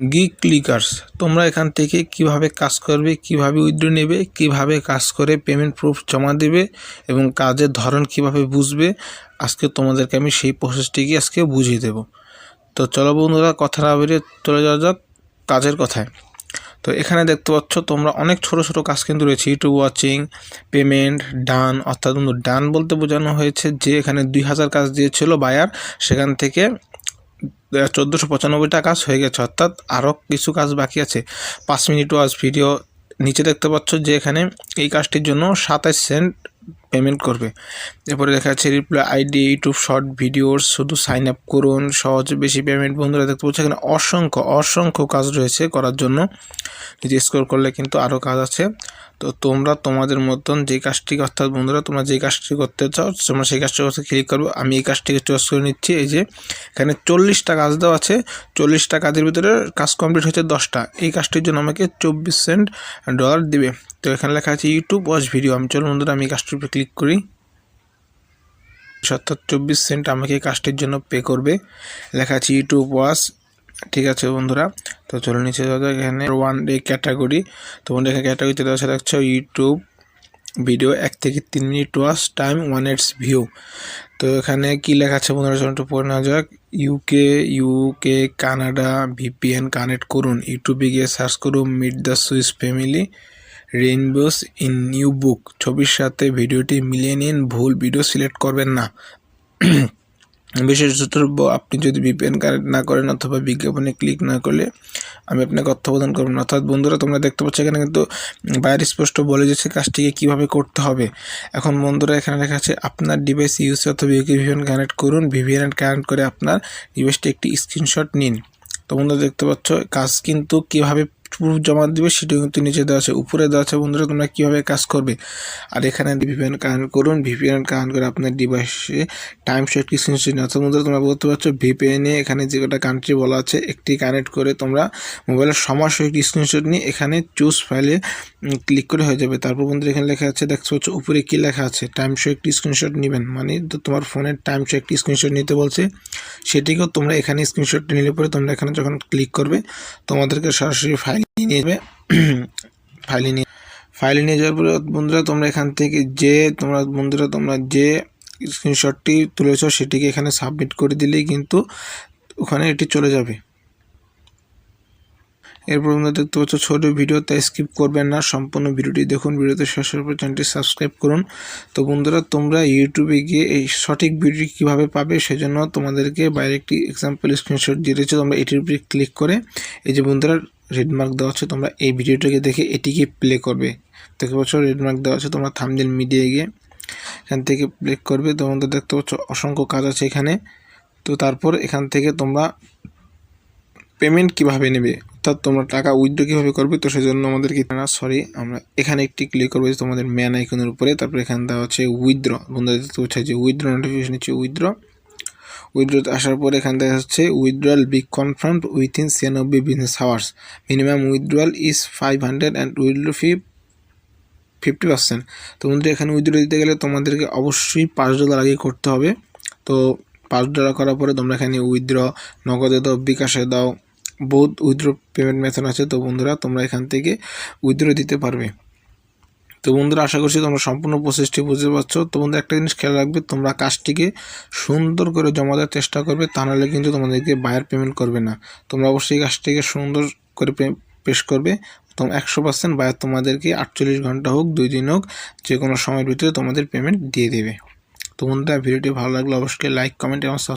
Gig clickers তোমরা এখান থেকে কীভাবে কাজ করবে, কীভাবে উইথড্র নেবে, কীভাবে কাজ করে পেমেন্ট প্রুফ জমা দেবে এবং কাজের ধরন কীভাবে বুঝবে, আজকে তোমাদেরকে আমি সেই প্রসেসটিকে আজকে বুঝিয়ে দেব। তো চলো বন্ধুরা, কথা না বেরিয়ে চলে যাওয়া যাক কাজের কথায়। তো এখানে দেখতে পাচ্ছ, তোমরা অনেক ছোট ছোট কাজ কিন্তু রয়েছে ইউটিউব ওয়াচিং পেমেন্ট ডান অর্থাৎ ডান বলতে বোঝানো হয়েছে যে এখানে দুই হাজার কাজ দিয়েছিল বায়ার সেখান থেকে চোদ্দোশো পঁচানব্বইটা কাজ হয়ে গেছে, অর্থাৎ আরও কিছু কাজ বাকি আছে। পাঁচ মিনিট ওয়াজ ভিডিও নিচে দেখতে পাচ্ছ যে এখানে এই কাজটির জন্য সাতাশ সেন্ট পেমেন্ট করবে। এরপরে দেখা যাচ্ছে রিপ্লাই আইডি ইউটিউব শর্ট ভিডিওর শুধু সাইন আপ করুন, সহজ, বেশি পেমেন্ট বন্ধুরা দেখতে পাচ্ছ এখানে অসংখ্য অসংখ্য কাজ রয়েছে করার জন্য। নিজে স্কোর করলে কিন্তু আরও কাজ আছে। তো তোমরা তোমাদের মতন যে কাজটি অর্থাৎ বন্ধুরা, তোমরা যে কাজটি করতে চাও, তোমরা সেই কাজটি করতে ক্লিক করব। আমি এই কাজটিকে চয়েস করে নিচ্ছি, এই যে এখানে চল্লিশটা কাজ দেওয়া আছে, চল্লিশটা কাজের ভিতরে কাজ কমপ্লিট হচ্ছে দশটা। এই কাজটির জন্য আমাকে চব্বিশ সেন্ট ডলার দিবে। তো এখানে লেখা আছে ইউটিউব ওয়াচ ভিডিও আমি চলো বন্ধুরা, আমি এই কাজটির উপরে করি। অর্থাৎ চব্বিশ সেন্ট আমাকে কাজটির জন্য পে করবে। লেখা আছে ইউটিউব ওয়াচ ঠিক আছে বন্ধুরা, তো চলো নিচে এখানে ওয়ান ডে ক্যাটাগরি তো বন্ধু এখানে ক্যাটাগরিতে দেওয়া দেখছ ইউটিউব ভিডিও এক থেকে তিন মিনিট ওয়াচ টাইম ওয়ান এটস ভিউ তো এখানে কি লেখা আছে বন্ধুরা, চলো একটু পড়ে নেওয়া যাক। UK UK Canada VPN connect করুন। ইউটিউবে গিয়ে সার্চ করুন meet the Swiss family Rainbows in new book. ছবির সাথে ভিডিওটি মিলিয়ে নিন, ভুল ভিডিও সিলেক্ট করবেন না। বিশেষ আপনি যদি ভিপিএন কানেক্ট না করেন অথবা বিজ্ঞাপনে ক্লিক না করলে আমি আপনাকে অর্থ প্রদান করবেন অর্থাৎ বন্ধুরা, তোমরা দেখতে পাচ্ছ এখানে কিন্তু বাইরে স্পষ্ট বলে যাচ্ছে কাজটিকে কীভাবে করতে হবে। এখন বন্ধুরা, এখানে লেখা আছে, আপনার ডিভাইস ইউজ অথবা ইউকে ভিপিএন কানেক্ট করুন। ভিপিএন কানেক্ট করে আপনার ডিভাইসটি একটি স্ক্রিনশট নিন। তো বন্ধুরা, দেখতে পাচ্ছ, কাজ কিন্তু কীভাবে প্রুফ জমা দেবে সেটা কিন্তু নিচে দেওয়া আছে। উপরে দেওয়া আছে, বন্ধুরা, তোমরা কীভাবে কাজ করবে? আর এখানে ভিপিএন কানেক্ট করুন। ভিপিএন কানেক্ট করে আপনার ডিভাইসে টাইম সেট কি স্ক্রিনশট অর্থাৎ বন্ধুরা, তোমরা বলতে পারছ ভিপিএনে এখানে যে কটা কান্ট্রি বলা আছে, একটি কানেক্ট করে তোমরা মোবাইলের সমস্যা একটি স্ক্রিনশট নিয়ে এখানে চুজ ফাইলে ক্লিক করে হয়ে যাবে। তারপর বন্ধুরা, এখানে লেখা আছে, দেখতে পাচ্ছ, উপরে কী লেখা আছে? টাইম শো একটি স্ক্রিনশট নেবেন? মানে তোমার ফোনের টাইম শো একটি স্ক্রিনশট নিতে বলছে, সেটিকেও তোমরা এখানে স্ক্রিনশট নিলে পরে তোমরা এখানে যখন ক্লিক করবে, তোমাদেরকে সরাসরি ফাইল নিয়ে যাবে। ফাইলে নিয়ে ফাইলে নিয়ে যাওয়ার পরে বন্ধুরা, তোমরা এখান থেকে যে তোমরা বন্ধুরা, তোমরা যে স্ক্রিনশটটি তুলেছ, সেটিকে এখানে সাবমিট করে দিলেই কিন্তু ওখানে এটি চলে যাবে। এরপর তোমরা দেখতে পাচ্ছ ছোট ভিডিও তাই স্কিপ করবেন না। সম্পূর্ণ ভিডিওটি দেখুন। ভিডিওতে শেষের পর চ্যানেলটি সাবস্ক্রাইব করুন। তো বন্ধুরা, তোমরা ইউটিউবে গিয়ে এই সঠিক ভিডিওটি কীভাবে পাবে সেজন্য তোমাদেরকে বাইরে একটি এক্সাম্পল স্ক্রিনশট দিয়ে দিয়েছে। তোমরা এটির উপরে ক্লিক করে এই যে বন্ধুরা রেডমার্ক দেওয়া আছে, তোমরা এই ভিডিওটাকে দেখে এটিকে প্লে করবে। দেখতে পাচ্ছ রেডমার্ক দেওয়া আছে, তোমরা থামদিল মিডিয়ে গিয়ে এখান থেকে প্লে করবে। তোমাদের দেখতে পাচ্ছ, অসংখ্য কাজ আছে এখানে। তো তারপর এখান থেকে তোমরা পেমেন্ট কীভাবে নেবে? অর্থাৎ তোমরা টাকা উইথড্র কীভাবে করবে? তো সেজন্য আমাদেরকে না সরি আমরা এখানে একটি ক্লিক করব যে তোমাদের ম্যান আইকনের উপরে। তারপর এখানে দেওয়া হচ্ছে উইথড্র বন্ধুদের দেখতে পাচ্ছে যে উইথড্র নোটিফিকেশন হচ্ছে উইথড্র উইথড্রতে আসার পর এখানে দেখা যাচ্ছে উইথড্রয়াল বিগ কনফার্ম উইথিন ছিয়ানব্বই business hours minimum withdrawal is five hundred and withdraw fee fifty percent তো বন্ধুরা, এখানে উইথড্র দিতে গেলে তোমাদেরকে অবশ্যই পাঁচ ডলার আগে করতে হবে। তো পাঁচ ডলার করার পরে তোমরা এখানে উইথড্র নগদে দাও, বিকাশে দাও বহুত উইথড্র পেমেন্ট মেথড আছে। তো বন্ধুরা, তোমরা এখান থেকে উইথড্র দিতে পারবে। তো বন্ধুরা, আশা করছি তোমরা সম্পূর্ণ প্রসেসটি বুঝতে পারছ। তো বন্ধুরা, একটা জিনিস খেয়াল রাখবে, তোমরা কাজটিকে সুন্দর করে জমা দেওয়ার চেষ্টা করবে, তা নাহলে কিন্তু তোমাদেরকে বায়ার পেমেন্ট করবে না। তোমরা অবশ্যই কাজটিকে সুন্দর করে পেশ করবে। তোমরা একশো পার্সেন্ট বায়ার তোমাদেরকে আটচল্লিশ ঘণ্টা হোক, দুই দিন হোক যে কোনো সময়ের ভিতরে তোমাদের পেমেন্ট দিয়ে দেবে। তো বন্ধুরা, ভিডিওটি ভালো লাগলে অবশ্যই লাইক কমেন্ট এবং